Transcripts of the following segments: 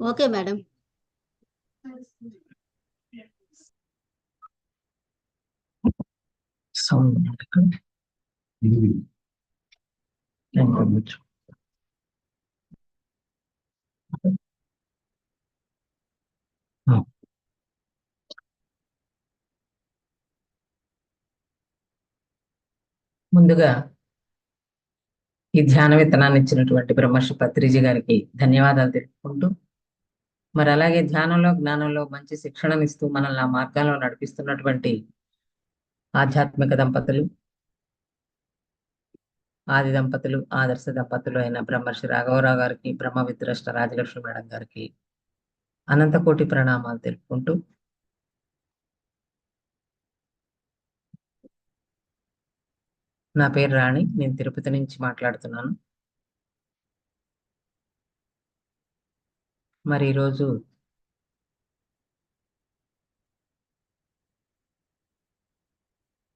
Okay madam. ముందుగా ఈ ధ్యాన విత్తనాన్ని ఇచ్చినటువంటి బ్రహ్మర్షి పత్రిజీ గారికి ధన్యవాదాలు తెలుపుకుంటూ మరి అలాగే ధ్యానంలో జ్ఞానంలో మంచి శిక్షణనిస్తూ మనల్ని ఆ మార్గాల్లో నడిపిస్తున్నటువంటి ఆధ్యాత్మిక దంపతులు ఆది దంపతులు ఆదర్శ దంపతులు అయిన బ్రహ్మర్షి రాఘవరావు గారికి బ్రహ్మ విద్రష్ట రాజలక్ష్మి మేడం గారికి అనంతకోటి ప్రణామాలు తెలుపుకుంటూ నా పేరు రాణి. నేను తిరుపతి నుంచి మాట్లాడుతున్నాను. మరి ఈరోజు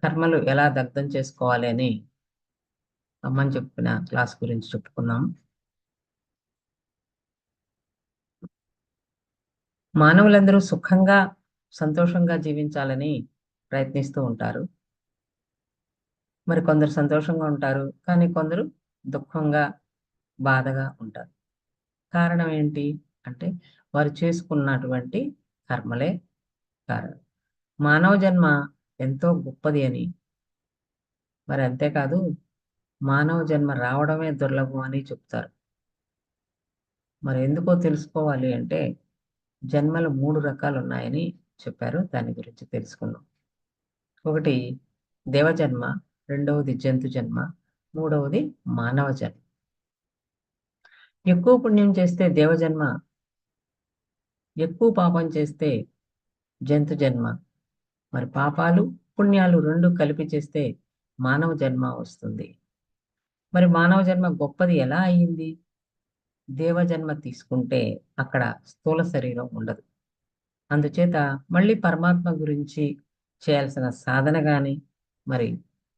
కర్మలు ఎలా దగ్ధం చేసుకోవాలి అని అమ్మని చెప్పిన క్లాస్ గురించి చెప్పుకున్నాం. మానవులందరూ సుఖంగా సంతోషంగా జీవించాలని ప్రయత్నిస్తూ ఉంటారు. మరి కొందరు సంతోషంగా ఉంటారు కానీ కొందరు దుఃఖంగా బాధగా ఉంటారు. కారణం ఏంటి? అంటే వారు చేసుకున్నటువంటి కర్మలే కారణం. మానవ జన్మ ఎంతో గొప్పది అని. మరి అంతేకాదు మానవ జన్మ రావడమే దుర్లభం అని చెప్తారు. మరి ఎందుకో తెలుసుకోవాలి అంటే జన్మలు మూడు రకాలు ఉన్నాయని చెప్పారు. దాని గురించి తెలుసుకుందాం. ఒకటి దేవజన్మ రెండవది జంతు జన్మ మూడవది మానవ జన్మ. ఎక్కువ పుణ్యం చేస్తే దేవజన్మ ఎక్కువ పాపం చేస్తే జంతు జన్మ. మరి పాపాలు పుణ్యాలు రెండు కలిపి చేస్తే మానవ జన్మ వస్తుంది. మరి మానవ జన్మ గొప్పది ఎలా అయ్యింది దేవజన్మ తీసుకుంటే అక్కడ స్థూల శరీరం ఉండదు. అందుచేత మళ్ళీ పరమాత్మ గురించి చేయాల్సిన సాధన కానీ మరి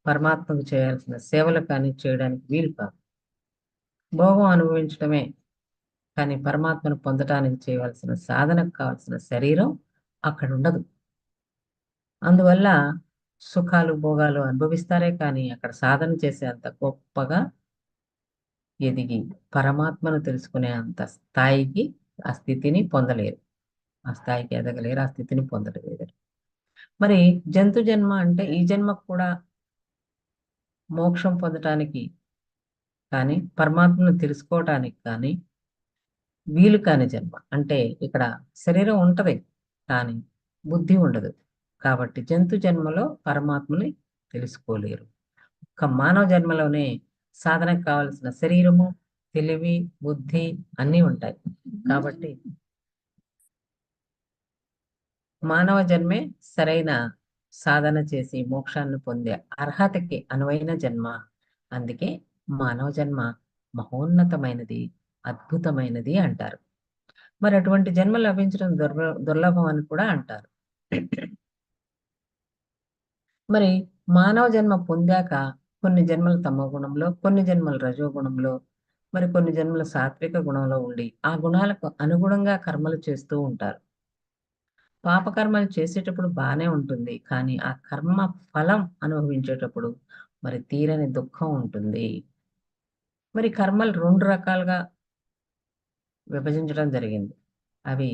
పరమాత్మకు చేయాల్సిన సేవలు కానీ చేయడానికి వీలు కాదు. భోగం అనుభవించడమే కానీ పరమాత్మను పొందటానికి చేయవలసిన సాధనకు కావాల్సిన శరీరం అక్కడ ఉండదు. అందువల్ల సుఖాలు భోగాలు అనుభవిస్తారే కానీ అక్కడ సాధన చేసే అంత గొప్పగా ఎదిగి పరమాత్మను తెలుసుకునే అంత స్థాయికి ఆ స్థితిని పొందలేరు. ఆ స్థాయికి ఎదగలేరు ఆ స్థితిని పొందలేరు. మరి జంతు జన్మ అంటే ఈ జన్మకు కూడా మోక్షం పొందటానికి కానీ పరమాత్మను తెలుసుకోవటానికి కానీ వీలు కాని జన్మ. అంటే ఇక్కడ శరీరం ఉంటది కానీ బుద్ధి ఉండదు. కాబట్టి జంతు జన్మలో పరమాత్మని తెలుసుకోలేరు. ఒక్క మానవ జన్మలోనే సాధనకు కావలసిన శరీరము తెలివి బుద్ధి అన్నీ ఉంటాయి. కాబట్టి మానవ జన్మే సరైన సాధన చేసి మోక్షాన్ని పొందే అర్హతకి అనువైన జన్మ. అందుకే మానవ జన్మ మహోన్నతమైనది. అద్భుతమైనది అంటారు. మరి అటువంటి జన్మ లభించడం దుర్ల దుర్లభం అని కూడా అంటారు. మరి మానవ జన్మ పొందాక కొన్ని జన్మలు తమ గుణంలో కొన్ని జన్మలు రజో గుణంలో మరి కొన్ని జన్మలు సాత్విక గుణంలో ఉండి ఆ గుణాలకు అనుగుణంగా కర్మలు చేస్తూ ఉంటారు. పాపకర్మలు చేసేటప్పుడు బాగానే ఉంటుంది కానీ ఆ కర్మ ఫలం అనుభవించేటప్పుడు మరి తీరని దుఃఖం ఉంటుంది. మరి కర్మలు రెండు రకాలుగా విభజించడం జరిగింది. అవి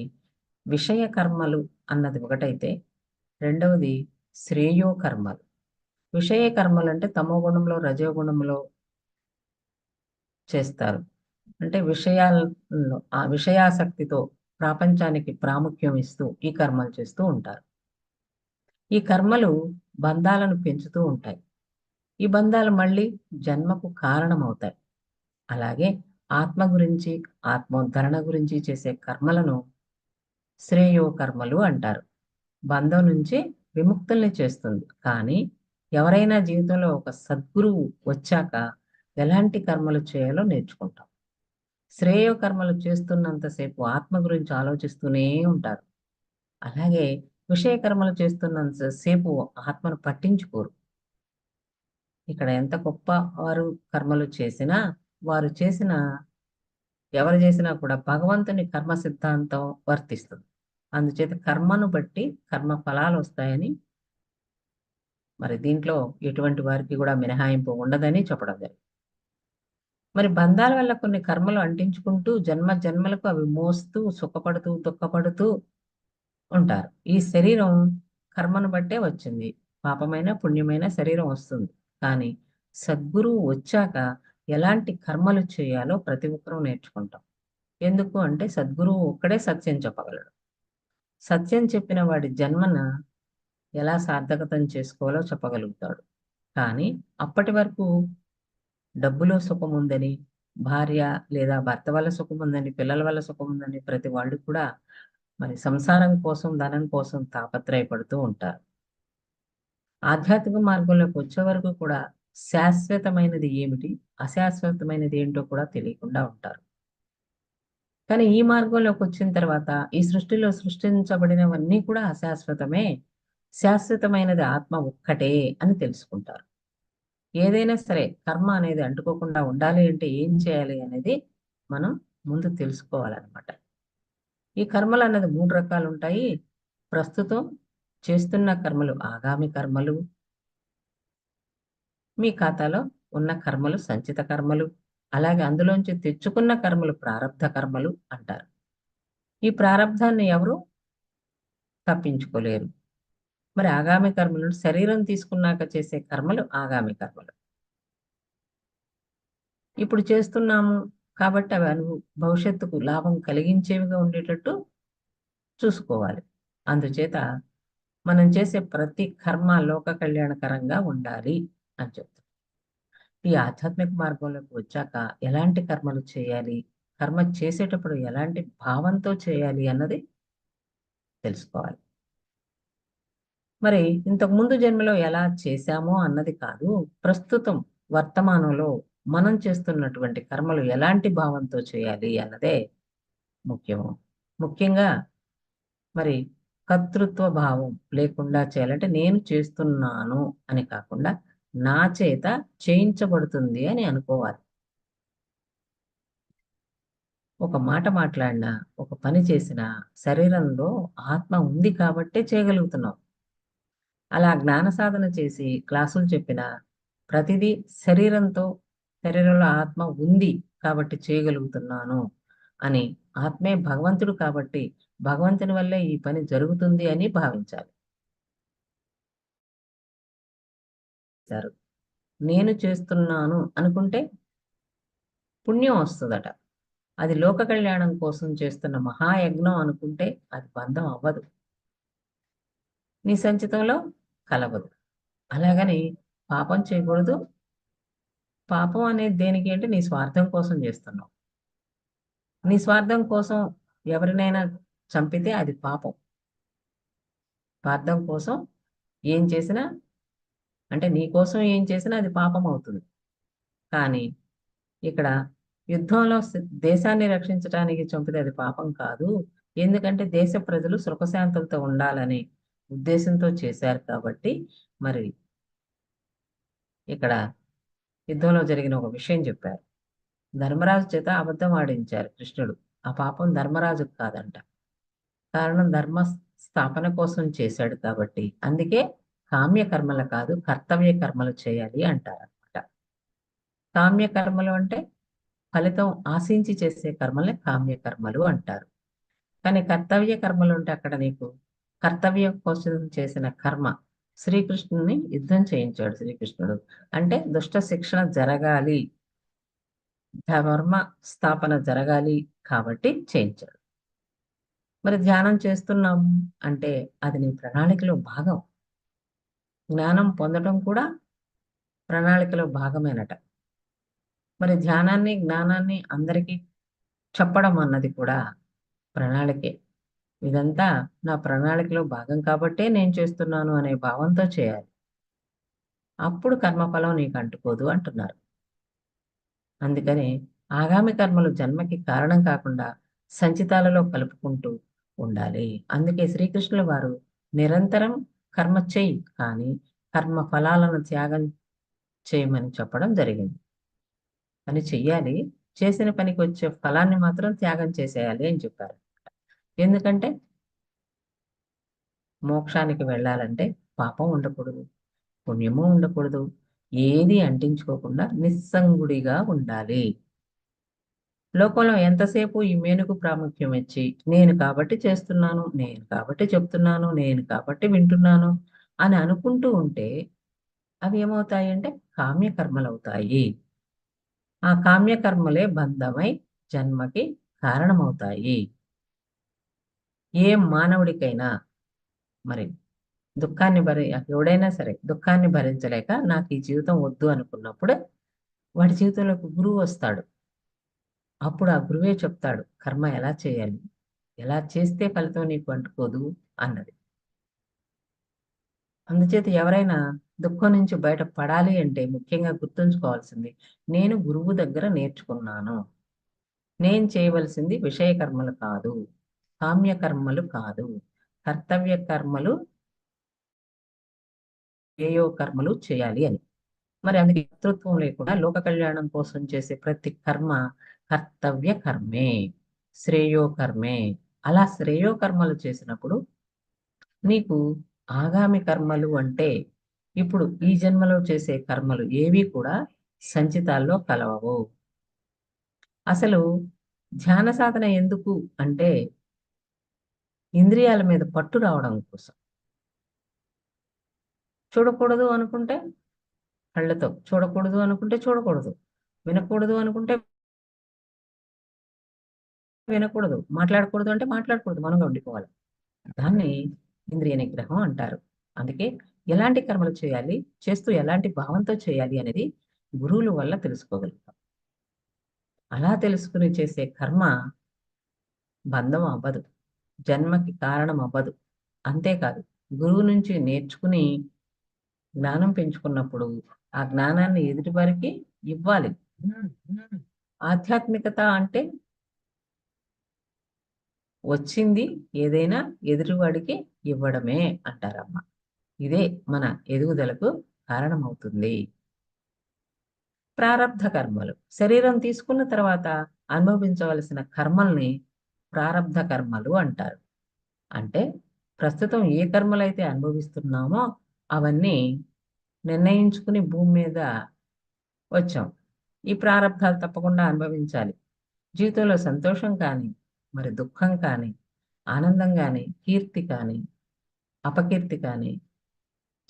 విషయ కర్మలు అన్నది ఒకటైతే రెండవది శ్రేయో కర్మలు. విషయ కర్మలు అంటే తమో గుణంలో రజో గుణంలో చేస్తారు. అంటే విషయాల్లో ఆ విషయాసక్తితో ప్రపంచానికి ప్రాముఖ్యం ఇస్తూ ఈ కర్మలు చేస్తూ ఉంటారు. ఈ కర్మలు బంధాలను పెంచుతూ ఉంటాయి. ఈ బంధాలు మళ్ళీ జన్మకు కారణమవుతాయి. అలాగే ఆత్మ గురించి ఆత్మోద్ధరణ గురించి చేసే కర్మలను శ్రేయో కర్మలు అంటారు. బంధం నుంచి విముక్తుల్ని చేస్తుంది. కానీ ఎవరైనా జీవితంలో ఒక సద్గురువు వచ్చాక ఎలాంటి కర్మలు చేయాలో నేర్చుకుంటాం. శ్రేయో కర్మలు చేస్తున్నంతసేపు ఆత్మ గురించి ఆలోచిస్తూనే ఉంటారు. అలాగే విషయ కర్మలు చేస్తున్నంత సేపు ఆత్మను పట్టించుకోరు. ఇక్కడ ఎంత గొప్ప వారు కర్మలు చేసినా వారు చేసిన ఎవరు చేసినా కూడా భగవంతుని కర్మ సిద్ధాంతం వర్తిస్తుంది. అందుచేత కర్మను బట్టి కర్మ ఫలాలు వస్తాయని మరి దీంట్లో ఎటువంటి వారికి కూడా మినహాయింపు ఉండదని చెప్పడం జరిగింది. మరి బంధాల వల్ల కొన్ని కర్మలు అంటించుకుంటూ జన్మ జన్మలకు అవి మోస్తూ సుఖపడుతూ దుఃఖపడుతూ ఉంటారు. ఈ శరీరం కర్మను బట్టే వచ్చింది. పాపమైన పుణ్యమైన శరీరం వస్తుంది. కానీ సద్గురువు వచ్చాక ఎలాంటి కర్మలు చేయాలో ప్రతి ఒక్కరూ నేర్చుకుంటాం. ఎందుకు అంటే సద్గురువు ఒక్కడే సత్యం చెప్పగలడు. సత్యం చెప్పిన వాడి జన్మన ఎలా సార్థకతం చేసుకోవాలో చెప్పగలుగుతాడు. కానీ అప్పటి వరకు డబ్బులో సుఖం ఉందని భార్య లేదా భర్త వల్ల సుఖం ఉందని పిల్లల వల్ల సుఖం ఉందని ప్రతి వాళ్ళు కూడా మరి సంసారం కోసం ధనం కోసం తాపత్రయపడుతూ ఉంటారు. ఆధ్యాత్మిక మార్గంలోకి వచ్చే వరకు కూడా శాశ్వతమైనది ఏమిటి? అశాశ్వతమైనది ఏంటో కూడా తెలియకుండా ఉంటారు. కానీ ఈ మార్గంలోకి వచ్చిన తర్వాత ఈ సృష్టిలో సృష్టించబడినవన్నీ కూడా అశాశ్వతమే. శాశ్వతమైనది ఆత్మ ఒక్కటే అని తెలుసుకుంటారు. ఏదైనా సరే కర్మ అనేది అంటుకోకుండా ఉండాలి అంటే ఏం చేయాలి అనేది మనం ముందు తెలుసుకోవాలన్నమాట. ఈ కర్మలు అన్నది మూడు రకాలు ఉంటాయి. ప్రస్తుతం చేస్తున్న కర్మలు ఆగామి కర్మలు మీ ఖాతాలో ఉన్న కర్మలు సంచిత కర్మలు అలాగే అందులోంచి తెచ్చుకున్న కర్మలు ప్రారంధ కర్మలు అంటారు. ఈ ప్రారంధాన్ని ఎవరు తప్పించుకోలేరు. మరి ఆగామి కర్మలు శరీరం తీసుకున్నాక చేసే కర్మలు ఆగామి కర్మలు. ఇప్పుడు చేస్తున్నాము కాబట్టి అవి అను భవిష్యత్తుకు లాభం కలిగించేవిగా ఉండేటట్టు చూసుకోవాలి. అందుచేత మనం చేసే ప్రతి కర్మ లోక కళ్యాణకరంగా ఉండాలి. అని చెప్తాం ఈ ఆధ్యాత్మిక మార్గంలోకి వచ్చాక ఎలాంటి కర్మలు చేయాలి? కర్మ చేసేటప్పుడు ఎలాంటి భావంతో చేయాలి అన్నది తెలుసుకోవాలి. మరి ఇంతకు ముందు జన్మలో ఎలా చేశామో అన్నది కాదు ప్రస్తుతం వర్తమానంలో మనం చేస్తున్నటువంటి కర్మలు ఎలాంటి భావంతో చేయాలి అన్నదే ముఖ్యము. ముఖ్యంగా మరి కర్తృత్వ భావం లేకుండా చేయాలంటే నేను చేస్తున్నాను అని కాకుండా నా చేత చేయించబడుతుంది అని అనుకోవాలి. ఒక మాట మాట్లాడినా ఒక పని చేసిన శరీరంలో ఆత్మ ఉంది కాబట్టే చేయగలుగుతున్నాం. అలా జ్ఞాన సాధన చేసి క్లాసులు చెప్పిన ప్రతిదీ శరీరంతో శరీరంలో ఆత్మ ఉంది కాబట్టి చేయగలుగుతున్నాను అని ఆత్మే భగవంతుడు కాబట్టి భగవంతుని వల్లే ఈ పని జరుగుతుంది అని భావించాలి. నేను చేస్తున్నాను అనుకుంటే పుణ్యం వస్తుందట. అది లోక కళ్యాణం కోసం చేస్తున్న మహాయజ్ఞం అనుకుంటే అది బంధం అవ్వదు. నీ సంచితంలో కలవదు. అలాగని పాపం చేయకూడదు. పాపం అనేది దేనికి అంటే నీ స్వార్థం కోసం చేస్తున్నావు. నీ స్వార్థం కోసం ఎవరినైనా చంపితే అది పాపం. స్వార్థం కోసం ఏం చేసినా అంటే నీ కోసం ఏం చేసినా అది పాపం అవుతుంది. కానీ ఇక్కడ యుద్ధంలో దేశాన్ని రక్షించడానికి చంపితే అది పాపం కాదు. ఎందుకంటే దేశ ప్రజలు సుఖశాంతులతో ఉండాలనే ఉద్దేశంతో చేశారు కాబట్టి మరి ఇక్కడ యుద్ధంలో జరిగిన ఒక విషయం చెప్పారు. ధర్మరాజు చేత అబద్ధం ఆడించారు కృష్ణుడు. ఆ పాపం ధర్మరాజుకు కాదంట. కారణం ధర్మ స్థాపన కోసం చేశాడు కాబట్టి. అందుకే కామ్య కర్మలు కాదు కర్తవ్య కర్మలు చేయాలి అంటారు అనమాట కామ్య కర్మలు అంటే ఫలితం ఆశించి చేసే కర్మల్ని కామ్య కర్మలు అంటారు. కానీ కర్తవ్య కర్మలు అంటే అక్కడ నీకు కర్తవ్యం కోసం చేసిన కర్మ శ్రీకృష్ణుని యుద్ధం చేయించాడు శ్రీకృష్ణుడు. అంటే దుష్ట శిక్షణ జరగాలి. ధర్మ స్థాపన జరగాలి కాబట్టి చేయించాడు. మరి ధ్యానం చేస్తున్నాం అంటే అది నీ ప్రణాళికలో భాగం. జ్ఞానం పొందడం కూడా ప్రణాళికలో భాగమేనట. మరి ధ్యానాన్ని జ్ఞానాన్ని అందరికీ చెప్పడం అన్నది కూడా ప్రణాళికే. ఇదంతా నా ప్రణాళికలో భాగం కాబట్టే నేను చేస్తున్నాను అనే భావంతో చేయాలి. అప్పుడు కర్మఫలం నీకు అంటుకోదు అంటున్నారు. అందుకని ఆగామి కర్మలు జన్మకి కారణం కాకుండా సంచితాలలో కలుపుకుంటూ ఉండాలి. అందుకే శ్రీకృష్ణుల వారు నిరంతరం కర్మ చేయి కానీ కర్మ ఫలాలను త్యాగం చేయమని చెప్పడం జరిగింది. అని చెయ్యాలి చేసిన పనికి వచ్చే ఫలాన్ని మాత్రం త్యాగం చేసేయాలి అని చెప్పారు. ఎందుకంటే మోక్షానికి వెళ్ళాలంటే పాపం ఉండకూడదు పుణ్యము ఉండకూడదు ఏది అంటించుకోకుండా నిస్సంగుడిగా ఉండాలి. లోకంలో ఎంతసేపు ఈ మేనుకు ప్రాముఖ్యం ఇచ్చి నేను కాబట్టి చేస్తున్నాను నేను కాబట్టి చెప్తున్నాను నేను కాబట్టి వింటున్నాను అని అనుకుంటూ ఉంటే అవి ఏమవుతాయి అంటే కామ్యకర్మలు అవుతాయి ఆ కామ్యకర్మలే బంధమై జన్మకి కారణమవుతాయి. ఏ మానవుడికైనా మరి దుఃఖాన్ని భరి ఎవడైనా సరే దుఃఖాన్ని భరించలేక నాకు ఈ జీవితం వద్దు అనుకున్నప్పుడు వాడి జీవితంలోకి గురువు వస్తాడు. అప్పుడు ఆ గురువే చెప్తాడు కర్మ ఎలా చేయాలి? ఎలా చేస్తే ఫలితం నీకు అంటుకోదు? అన్నది. అందుచేత ఎవరైనా దుఃఖం నుంచి బయట పడాలి అంటే ముఖ్యంగా గుర్తుంచుకోవాల్సింది నేను గురువు దగ్గర నేర్చుకున్నాను. నేను చేయవలసింది విషయ కర్మలు కాదు కామ్య కర్మలు కాదు కర్తవ్య కర్మలు ఏయో కర్మలు చేయాలి అని. మరి అందుకే కర్తృత్వం లేకుండా లోక కళ్యాణం కోసం చేసే ప్రతి కర్మ కర్తవ్య కర్మే శ్రేయో కర్మే. అలా శ్రేయో కర్మలు చేసినప్పుడు నీకు ఆగామి కర్మలు అంటే ఇప్పుడు ఈ జన్మలో చేసే కర్మలు ఏవి కూడా సంచితాల్లో కలవవు. అసలు ధ్యాన సాధన ఎందుకు అంటే ఇంద్రియాల మీద పట్టు రావడం కోసం. చూడకూడదు అనుకుంటే కళ్ళతో చూడకూడదు అనుకుంటే చూడకూడదు. వినకూడదు అనుకుంటే వినకూడదు. మాట్లాడకూడదు అంటే మాట్లాడకూడదు. మనంగా ఉండిపోవాలి. దాన్ని ఇంద్రియ నిగ్రహం అంటారు. అందుకే ఎలాంటి కర్మలు చేయాలి? చేస్తూ ఎలాంటి భావంతో చేయాలి అనేది గురువుల వల్ల తెలుసుకోగలుగుతాం. అలా తెలుసుకుని చేసే కర్మ బంధం అవ్వదు. జన్మకి కారణం అవ్వదు. అంతేకాదు గురువు నుంచి నేర్చుకుని జ్ఞానం పెంచుకున్నప్పుడు ఆ జ్ఞానాన్ని ఎదుటి వారికి ఇవ్వాలి ఆధ్యాత్మికత అంటే వచ్చింది ఏదైనా ఎదురువాడికి ఇవ్వడమే అంటారమ్మ. ఇదే మన ఎదుగుదలకు కారణమవుతుంది. ప్రారంధ కర్మలు. శరీరం తీసుకున్న తర్వాత అనుభవించవలసిన కర్మల్ని ప్రారంధ కర్మలు అంటారు. అంటే ప్రస్తుతం ఏ కర్మలైతే అనుభవిస్తున్నామో అవన్నీ నిర్ణయించుకుని భూమి మీద వచ్చాం. ఈ ప్రారంధాలు తప్పకుండా అనుభవించాలి. జీవితంలో సంతోషం కానీ మరి దుఃఖం కానీ ఆనందం కానీ కీర్తి కానీ అపకీర్తి కానీ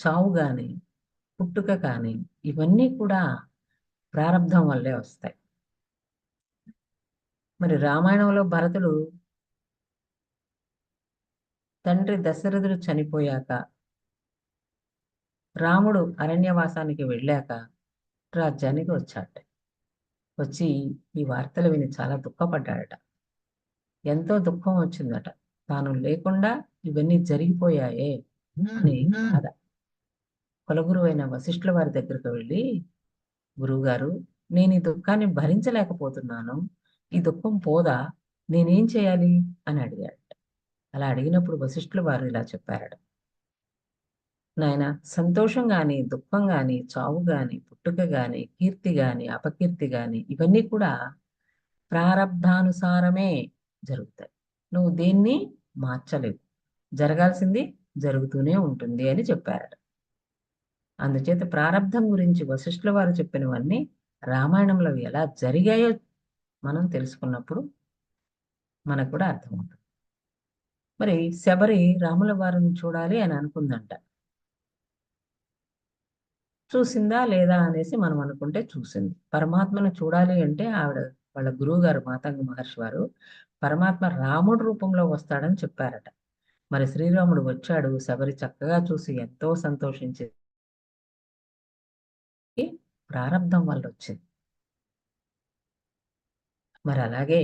చావు కానీ పుట్టుక కానీ ఇవన్నీ కూడా ప్రారంధం వల్లే వస్తాయి. మరి రామాయణంలో భరతుడు తండ్రి దశరథుడు చనిపోయాక రాముడు అరణ్యవాసానికి వెళ్ళాక రాజ్యానికి వచ్చాట వచ్చి ఈ వార్తలు విని చాలా దుఃఖపడ్డాడట. ఎంతో దుఃఖం వచ్చిందట. తాను లేకుండా ఇవన్నీ జరిగిపోయాయే అని బాధ. కులగురువైన వశిష్ఠుల వారి దగ్గరకు వెళ్ళి గురువుగారు నేను ఈ దుఃఖాన్ని భరించలేకపోతున్నాను. ఈ దుఃఖం పోదా? నేనేం చేయాలి? అని అడిగాడట. అలా అడిగినప్పుడు వశిష్ఠుల వారు ఇలా చెప్పారట. నాయన సంతోషం గాని దుఃఖం గాని చావు గాని పుట్టుక గాని కీర్తి గాని అపకీర్తి గాని ఇవన్నీ కూడా ప్రారబ్ధానుసారమే జరుగుతాయి. నువ్వు దేన్ని మార్చలేవు. జరగాల్సింది జరుగుతూనే ఉంటుంది అని చెప్పారట. అందుచేత ప్రారంధం గురించి వశిష్ఠుల వారు చెప్పినవన్నీ రామాయణంలో ఎలా జరిగాయో మనం తెలుసుకున్నప్పుడు మనకు కూడా అర్థమవుతుంది. మరి శబరి రాముల వారిని చూడాలి అని అనుకుందంట. చూసిందా లేదా అనేసి మనం అనుకుంటే చూసింది. పరమాత్మను చూడాలి అంటే ఆవిడ వాళ్ళ గురువు గారు మాతంగ మహర్షి వారు పరమాత్మ రాముడు రూపంలో వస్తాడని చెప్పారట. మరి శ్రీరాముడు వచ్చాడు శబరి చక్కగా చూసి ఎంతో సంతోషించి ప్రారంధం వల్ల వచ్చింది మరి అలాగే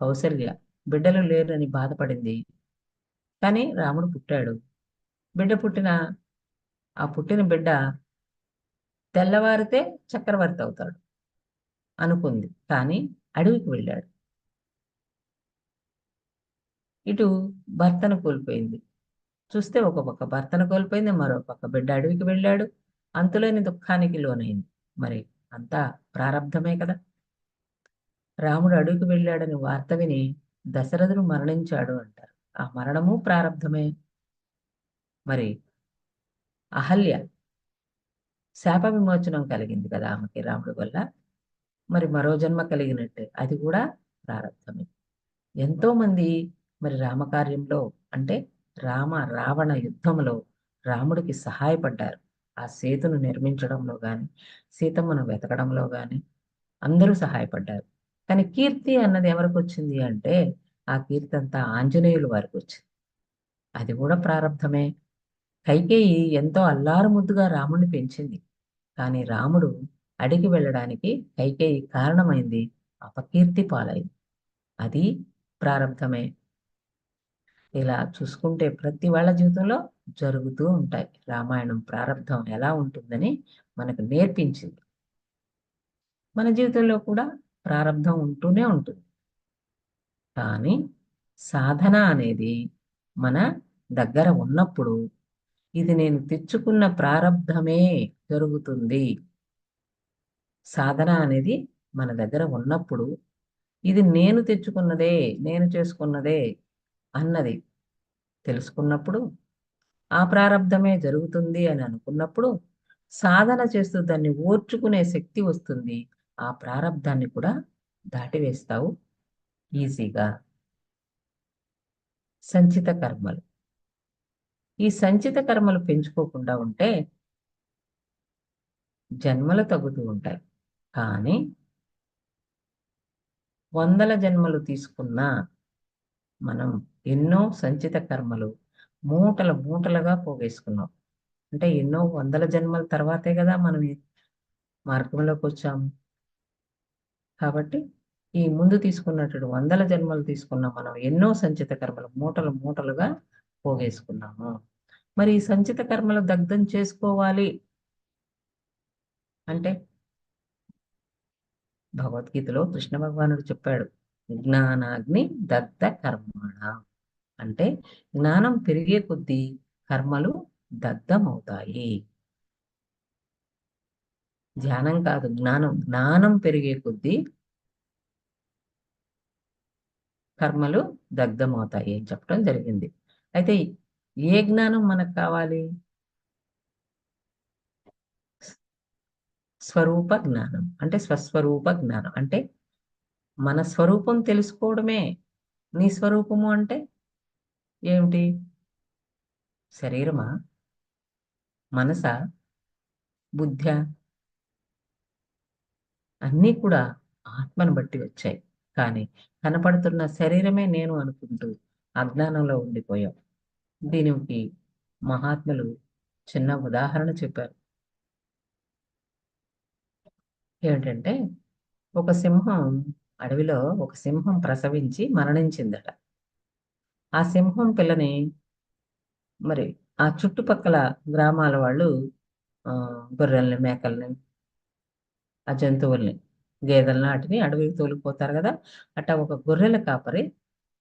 కౌసల్య బిడ్డలు లేరని బాధపడింది. కానీ రాముడు పుట్టాడు. బిడ్డ పుట్టిన ఆ పుట్టిన బిడ్డ తెల్లవారితే చక్రవర్తి అవుతాడు అనుకుంది. కానీ అడవికి వెళ్ళాడు. ఇటు భర్తను కోల్పోయింది. చూస్తే ఒక పక్క భర్తను కోల్పోయింది మరో పక్క బిడ్డ అడవికి వెళ్ళాడు. అంతులేని దుఃఖానికి లోనైంది. మరి అంతా ప్రారంధమే కదా. రాముడు అడుగుకు వెళ్ళాడని వార్త విని దశరథుడు మరణించాడు అంటారు. ఆ మరణము ప్రారంధమే మరి అహల్య శాప విమోచనం కలిగింది కదా ఆమెకి రాముడి వల్ల. మరి మరో జన్మ కలిగినట్టే. అది కూడా ప్రారంభమే. ఎంతో మంది మరి రామకార్యంలో అంటే రామ రావణ యుద్ధంలో రాముడికి సహాయపడ్డారు. ఆ సేతును నిర్మించడంలో కానీ సీతమ్మను వెతకడంలో కానీ అందరూ సహాయపడ్డారు. కానీ కీర్తి అన్నది ఎవరికి వచ్చింది అంటే ఆ కీర్తి అంతా ఆంజనేయులు వారికి వచ్చింది. అది కూడా ప్రారంభమే. కైకేయి ఎంతో అల్లారు ముద్దుగా రాముడిని పెంచింది. కానీ రాముడు అడిగి వెళ్ళడానికి కైకేయి కారణమైంది అపకీర్తి పాలైంది. అది ప్రారంభమే. ఇలా చూసుకుంటే ప్రతి వాళ్ళ జీవితంలో జరుగుతూ ఉంటాయి. రామాయణం ప్రారంభం ఎలా ఉంటుందని మనకు నేర్పించింది. మన జీవితంలో కూడా ప్రారంభం ఉంటూనే ఉంటుంది. కానీ సాధన అనేది మన దగ్గర ఉన్నప్పుడు ఇది నేను తెచ్చుకున్న ప్రారంధమే జరుగుతుంది. సాధన అనేది మన దగ్గర ఉన్నప్పుడు ఇది నేను తెచ్చుకున్నదే నేను చేసుకున్నదే అన్నది తెలుసుకున్నప్పుడు ఆ ప్రారంధమే జరుగుతుంది అని అనుకున్నప్పుడు సాధన చేస్తూ దాన్ని ఓర్చుకునే శక్తి వస్తుంది. ఆ ప్రారంధాన్ని కూడా దాటివేస్తావు. ఈజీగా. సంచిత కర్మలు. ఈ సంచిత కర్మలు పెంచుకోకుండా ఉంటే జన్మలు తగ్గుతూ ఉంటాయి. కానీ వందల జన్మలు తీసుకున్నా మనం ఎన్నో సంచిత కర్మలు మూటల మూటలుగా పోగేసుకున్నాం. అంటే ఎన్నో వందల జన్మల తర్వాతే కదా మనం మార్గంలోకి వచ్చాము. కాబట్టి ఈ ముందు తీసుకున్నటువంటి వందల జన్మలు తీసుకున్న మనం ఎన్నో సంచిత కర్మలు మూటలు మూటలుగా పోగేసుకున్నాము. మరి ఈ సంచిత కర్మలు దగ్ధం చేసుకోవాలి అంటే భగవద్గీతలో కృష్ణ భగవానుడు చెప్పాడు. జ్ఞానాగ్ని దగ్ధ కర్మణ. అంటే జ్ఞానం పెరిగే కొద్దీ కర్మలు దగ్ధమవుతాయి ధ్యానం కాదు జ్ఞానం. జ్ఞానం పెరిగే కొద్దీ కర్మలు దగ్ధమవుతాయి అని చెప్పడం జరిగింది. అయితే ఏ జ్ఞానం మనకు కావాలి? స్వరూప జ్ఞానం. అంటే స్వస్వరూప జ్ఞానం. అంటే మన స్వరూపం తెలుసుకోవడమే. నీ స్వరూపము అంటే ఏమిటి? శరీరమా? మనస? బుద్ధ అన్నీ కూడా ఆత్మను బట్టి వచ్చాయి. కానీ కనపడుతున్న శరీరమే నేను అనుకుంటూ అజ్ఞానంలో ఉండిపోయాం. దీనికి మహాత్ములు చిన్న ఉదాహరణ చెప్పారు. ఏమిటంటే ఒక సింహం అడవిలో ఒక సింహం ప్రసవించి మరణించిందట. ఆ సింహం పిల్లని మరి ఆ చుట్టుపక్కల గ్రామాల వాళ్ళు గొర్రెల్ని మేకల్ని ఆ జంతువుల్ని గేదెలను వాటిని అడవికి తోలిపోతారు కదా. అట్ట ఒక గొర్రెల కాపరి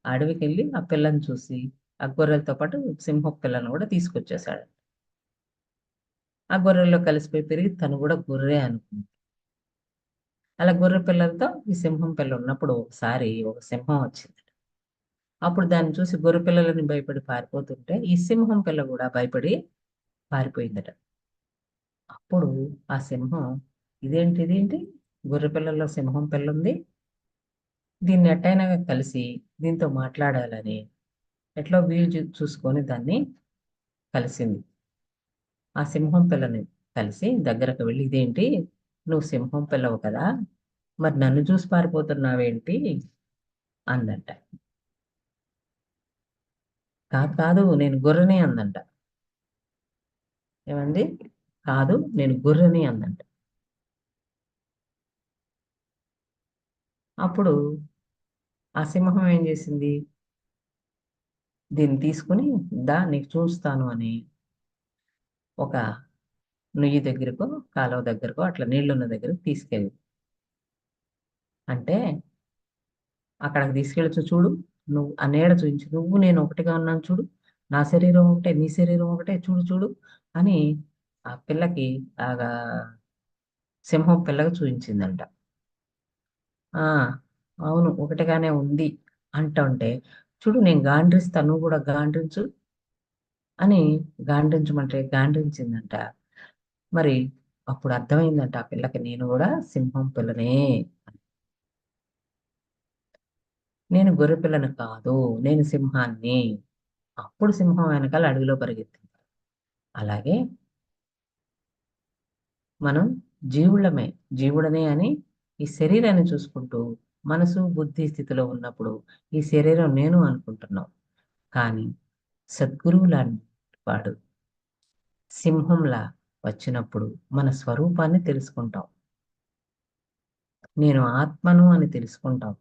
అడవికి వెళ్ళి ఆ పిల్లని చూసి ఆ గొర్రెలతో పాటు సింహ పిల్లను కూడా తీసుకొచ్చేసాడు ఆ గొర్రెల్లో కలిసిపోయి పెరిగి తను కూడా గొర్రె అనుకుంది అలా గొర్రె పిల్లలతో ఈ సింహం పిల్ల ఉన్నప్పుడు ఒకసారి ఒక సింహం వచ్చింది అప్పుడు దాన్ని చూసి గొర్రె పిల్లలని భయపడి పారిపోతుంటే ఈ సింహం పిల్ల కూడా భయపడి పారిపోయిందట. అప్పుడు ఆ సింహం ఇదేంటి ఇదేంటి? గొర్రె పిల్లల్లో సింహం పిల్ల ఉంది. దీన్ని ఎట్టయినా కలిసి దీంతో మాట్లాడాలని ఎట్లా వీలు చూసుకొని దాన్ని కలిసింది. ఆ సింహం పిల్లని కలిసి దగ్గరకు వెళ్ళి ఇదేంటి? నువ్వు సింహం పిల్లవు కదా మరి నన్ను చూసి పారిపోతున్నావేంటి? అందంట. కాదు కాదు నేను గుర్రని అందంట. ఏమండి? కాదు నేను గుర్రని అందంట. అప్పుడు ఆ సింహం ఏం చేసింది? దీన్ని తీసుకుని దా నీకు చూస్తాను అని ఒక నుయ్యి దగ్గరకో కాలువ దగ్గరకో అట్లా నీళ్ళున్న దగ్గరకు తీసుకెళ్ళి. అంటే అక్కడికి తీసుకెళ్ళచ్చు చూడు నువ్వు ఆ నీడ చూపించు నువ్వు నేను ఒకటిగా ఉన్నాను చూడు. నా శరీరం ఒకటే నీ శరీరం ఒకటే చూడు చూడు అని ఆ పిల్లకి బాగా సింహం పిల్లగా చూపించిందంట అవును ఒకటిగానే ఉంది అంటుంటే చూడు నేను గాండ్రిస్తా నువ్వు కూడా గాండ్రించు అని గాండ్రించమంటే గాండ్రించిందంట. మరి అప్పుడు అర్థమైందంట ఆ పిల్లకి నేను కూడా సింహం పిల్లనే నేను గొర్రె పిల్లను కాదు నేను సింహాన్ని అప్పుడు సింహం వెనకాల అడవిలో పరిగెత్తింది. అలాగే మనం జీవులమే జీవుడనే అని ఈ శరీరాన్ని చూసుకుంటూ మనసు బుద్ధి స్థితిలో ఉన్నప్పుడు ఈ శరీరం నేను అనుకుంటున్నాం. కానీ సద్గురువు లాంటి వాడు సింహంలా వచ్చినప్పుడు మన స్వరూపాన్ని తెలుసుకుంటాం. నేను ఆత్మను అని తెలుసుకుంటాం.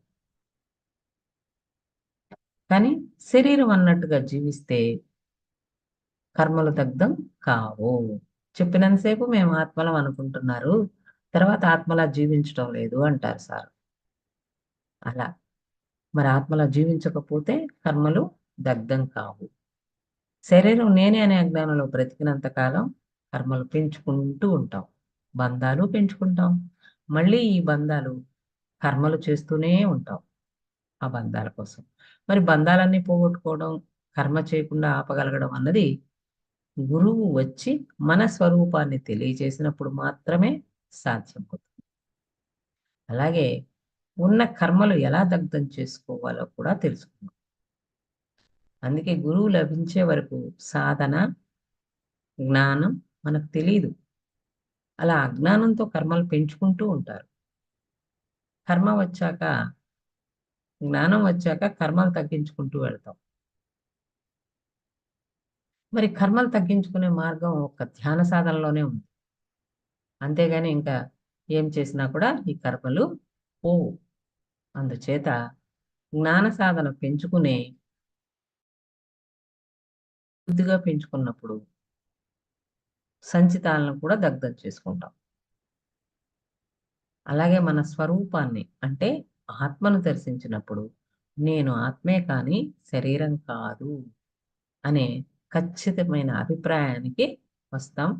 కానీ శరీరం అన్నట్టుగా జీవిస్తే కర్మలు దగ్ధం కావు. చెప్పినంతసేపు మేము ఆత్మలం అనుకుంటున్నారు తర్వాత ఆత్మలా జీవించడం లేదు అంటారు సార్. అలా. మరి ఆత్మలా జీవించకపోతే కర్మలు దగ్ధం కావు. శరీరం నేనే అనే అజ్ఞానంలో బ్రతికినంత కాలం కర్మలు పెంచుకుంటూ ఉంటాం. బంధాలు పెంచుకుంటాం. మళ్ళీ ఈ బంధాలు కర్మలు చేస్తూనే ఉంటాం ఆ బంధాల కోసం. మరి బంధాలన్నీ పోగొట్టుకోవడం కర్మ చేయకుండా ఆపగలగడం అన్నది గురువు వచ్చి మన స్వరూపాన్ని తెలియజేసినప్పుడు మాత్రమే సాధ్యమవుతుంది అలాగే ఉన్న కర్మలు ఎలా దగ్ధం చేసుకోవాలో కూడా తెలుసుకున్నాం అందుకే గురువు లభించే వరకు సాధన జ్ఞానం మనకు తెలియదు అలా అజ్ఞానంతో కర్మలు పెంచుకుంటూ ఉంటారు. కర్మ వచ్చాక జ్ఞానం వచ్చాక కర్మలు తగ్గించుకుంటూ వెళ్తాం. మరి కర్మలు తగ్గించుకునే మార్గం ఒక ధ్యాన సాధనలోనే ఉంది. అంతేగాని ఇంకా ఏం చేసినా కూడా ఈ కర్మలు పోవు. అందుచేత జ్ఞాన సాధన పెంచుకునే బుద్ధిగా పెంచుకున్నప్పుడు సంచితాలను కూడా దగ్ధం చేసుకుంటాం. అలాగే మన స్వరూపాన్ని అంటే ఆత్మను దర్శించినప్పుడు నేను ఆత్మే కానీ శరీరం కాదు అనే ఖచ్చితమైన అభిప్రాయానికి వస్తాం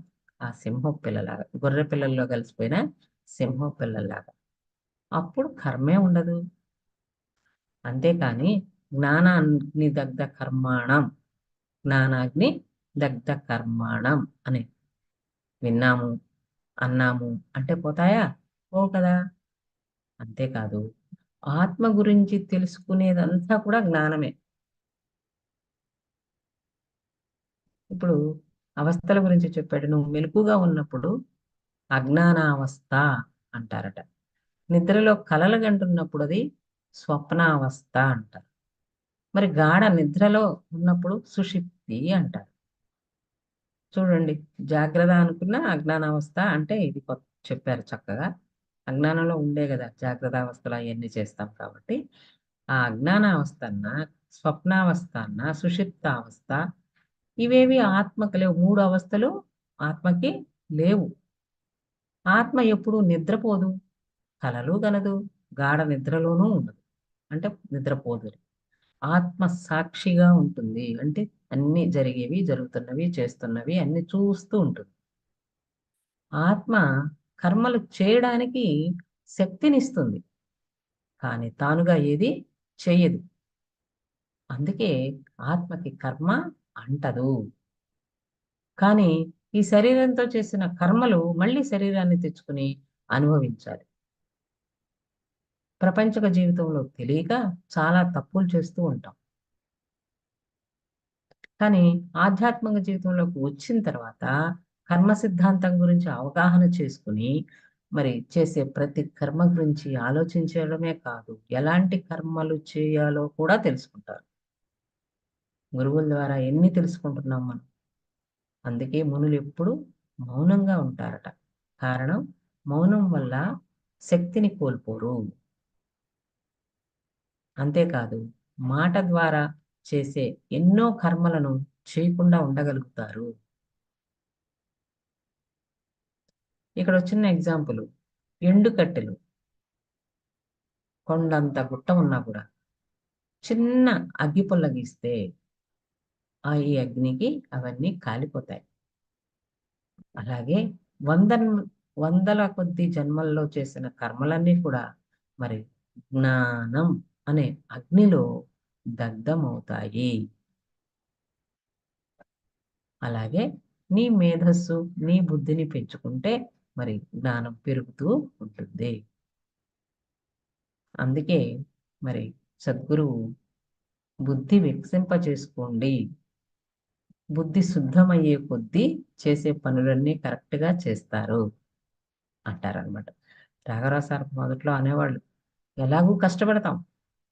ఆ సింహ పిల్లలాగా. గొర్రె పిల్లల్లో కలిసిపోయిన సింహ పిల్లలాగా అప్పుడు కర్మే ఉండదు. అంతేకాని జ్ఞానాగ్ని దగ్ధ కర్మాణం జ్ఞానాగ్ని దగ్ధ కర్మాణం అని విన్నాము అన్నాము. అంటే పోతాయా? ఓ కదా. అంతేకాదు ఆత్మ గురించి తెలుసుకునేదంతా కూడా జ్ఞానమే. ఇప్పుడు అవస్థల గురించి చెప్పాడు. నువ్వు మెలకుగా ఉన్నప్పుడు అజ్ఞానావస్థ అంటారట. నిద్రలో కలలు గంటున్నప్పుడు అది స్వప్నావస్థ అంటారు. మరి గాఢ నిద్రలో ఉన్నప్పుడు సుషిప్తి అంటారు. చూడండి. జాగ్రత్త అనుకున్న అజ్ఞానావస్థ అంటే ఇది చెప్పారు చక్కగా. అజ్ఞానంలో ఉండే కదా జాగ్రత్త అవస్థలు అవన్నీ చేస్తాం కాబట్టి. ఆ అజ్ఞానావస్థ అన్న స్వప్నావస్థ అన్న సుషిప్తావస్థ ఇవేవి ఆత్మకు లేవు. మూడు అవస్థలు ఆత్మకి లేవు. ఆత్మ ఎప్పుడు నిద్రపోదు కలలు గనదు గాఢ నిద్రలోనూ ఉండదు. అంటే నిద్రపోదు. ఆత్మ సాక్షిగా ఉంటుంది. అంటే అన్ని జరిగేవి జరుగుతున్నవి చేస్తున్నవి అన్ని చూస్తూ ఉంటుంది. ఆత్మ కర్మలు చేయడానికి శక్తినిస్తుంది. కానీ తానుగా ఏది చేయదు. అందుకే ఆత్మకి కర్మ అంటదు. కానీ ఈ శరీరంతో చేసిన కర్మలు మళ్ళీ శరీరాన్ని తెచ్చుకుని అనుభవించాలి. ప్రపంచక జీవితంలో తెలియక చాలా తప్పులు చేస్తూ ఉంటాం. కానీ ఆధ్యాత్మిక జీవితంలోకి వచ్చిన తర్వాత కర్మ సిద్ధాంతం గురించి అవగాహన చేసుకుని మరి చేసే ప్రతి కర్మ గురించి ఆలోచించడమే కాదు ఎలాంటి కర్మలు చేయాలో కూడా తెలుసుకుంటారు. గురువుల ద్వారా ఎన్ని తెలుసుకుంటున్నాం మనం? అందుకే మునులు ఎప్పుడు మౌనంగా ఉంటారట. కారణం మౌనం వల్ల శక్తిని కోల్పోరు. అంతేకాదు మాట ద్వారా చేసే ఎన్నో కర్మలను చేయకుండా ఉండగలుగుతారు. ఇక్కడ వచ్చిన ఎగ్జాంపుల్ ఎండు కట్టెలు. కొండంత గుట్ట ఉన్నా కూడా చిన్న అగ్గి పొల్ల గీస్తే ఆ ఈ అగ్నికి అవన్నీ కాలిపోతాయి. అలాగే వంద వందల కొద్ది జన్మల్లో చేసిన కర్మలన్నీ కూడా మరి జ్ఞానం అనే అగ్నిలో దగ్ధమవుతాయి. అలాగే నీ మేధస్సు నీ బుద్ధిని పెంచుకుంటే మరి జ్ఞానం పెరుగుతూ ఉంటుంది. అందుకే మరి సద్గురువు బుద్ధి వికసింప చేసుకోండి బుద్ధి శుద్ధమయ్యే కొద్దీ చేసే పనులన్నీ కరెక్ట్గా చేస్తారు అంటారనమాట రాఘరావు సార్ మొదట్లో అనేవాళ్ళు ఎలాగూ కష్టపడతాం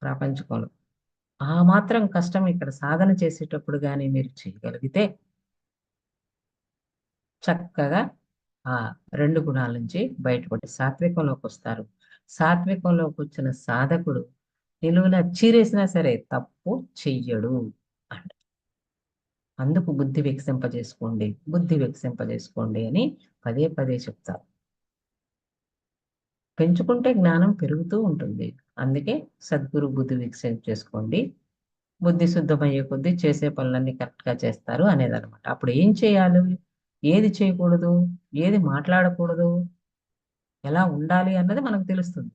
ప్రపంచకంలో ఆ మాత్రం కష్టం ఇక్కడ సాధన చేసేటప్పుడు కానీ మీరు చేయగలిగితే చక్కగా ఆ రెండు గుణాల నుంచి బయటపడి సాత్వికంలోకి వస్తారు. సాత్వికంలోకి వచ్చిన సాధకుడు నిలువున చీరేసినా సరే తప్పు చెయ్యడు అంట అందుకు బుద్ధి వికసింపజేసుకోండి బుద్ధి వికసింపజేసుకోండి అని పదే పదే చెప్తారు. పెంచుకుంటే జ్ఞానం పెరుగుతూ ఉంటుంది. అందుకే సద్గురు బుద్ధి వికసింప చేసుకోండి. బుద్ధి శుద్ధమయ్యే కొద్దీ చేసే పనులన్నీ కరెక్ట్గా చేస్తారు అనేదన్నమాట. అప్పుడు ఏం చేయాలి? ఏది చేయకూడదు? ఏది మాట్లాడకూడదు? ఎలా ఉండాలి అన్నది మనకు తెలుస్తుంది.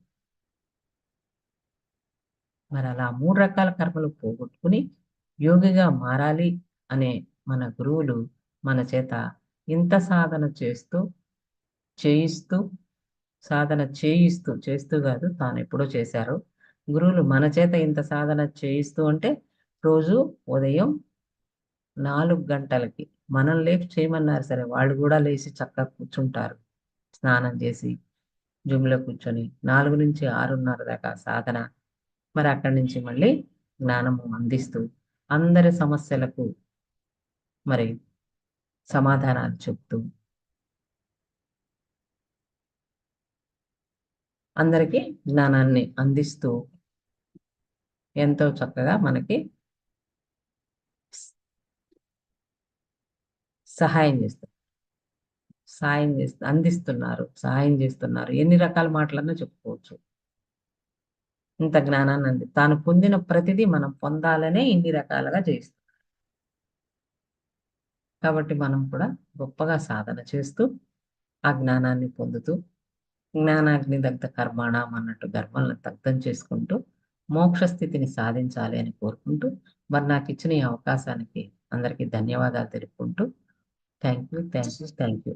మరి అలా మూడు రకాల కర్మలు పోగొట్టుకుని యోగిగా మారాలి అనే మన గురువులు మన చేత ఇంత సాధన చేస్తూ చేయిస్తూ సాధన చేయిస్తూ చేస్తూ కాదు తాను ఎప్పుడో చేశారు. గురువులు మన చేత ఇంత సాధన చేయిస్తూ అంటే రోజు ఉదయం నాలుగు గంటలకి మనం లేపు చేయమన్నారు సరే వాళ్ళు కూడా లేచి చక్కగా కూర్చుంటారు. స్నానం చేసి జుమ్లో కూర్చొని నాలుగు నుంచి ఆరున్నర దాకా సాధన. మరి అక్కడి నుంచి మళ్ళీ జ్ఞానము అందిస్తూ అందరి సమస్యలకు మరి సమాధానాలు చెప్తూ అందరికీ జ్ఞానాన్ని అందిస్తూ ఎంతో చక్కగా మనకి సహాయం చేస్తారు సాయం చేస్తూ అందిస్తున్నారు సహాయం చేస్తున్నారు. ఎన్ని రకాల మాటలన్నా చెప్పుకోవచ్చు. ఇంత జ్ఞానాన్ని అంది తాను పొందిన ప్రతిదీ మనం పొందాలనే ఇన్ని రకాలుగా చేస్తున్నారు కాబట్టి మనం కూడా గొప్పగా సాధన చేస్తూ ఆ జ్ఞానాన్ని పొందుతూ జ్ఞానాగ్ని దగ్ధ కర్మాణం అన్నట్టు గర్భాలను దగ్ధం చేసుకుంటూ మోక్ష స్థితిని సాధించాలి అని కోరుకుంటూ మరి నాకు ఇచ్చిన ఈ అవకాశానికి అందరికీ ధన్యవాదాలు తెలుపుకుంటూ. Thank you thank you thank you.